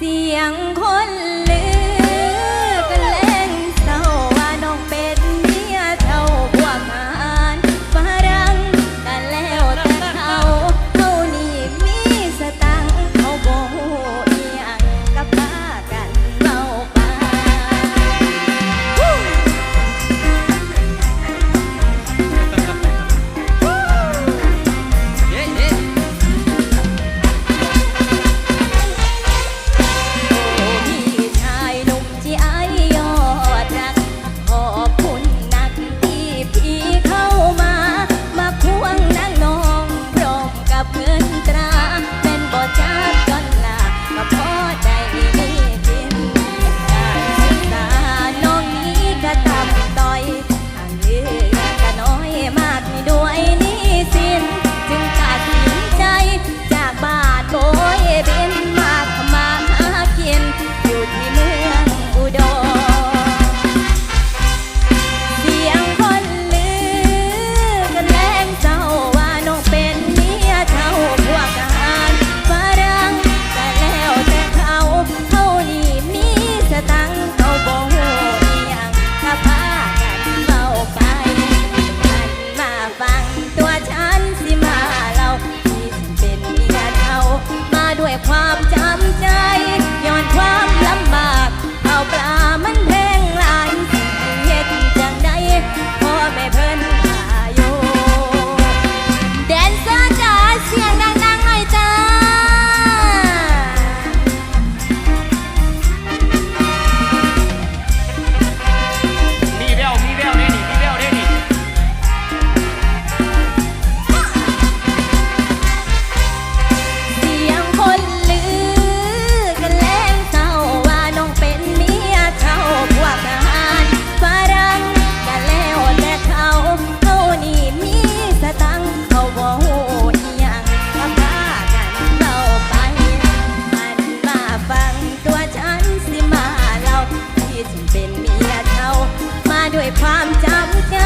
เสียงคน ที่ฉันเป็นเมียเขามาด้วยความจำใจ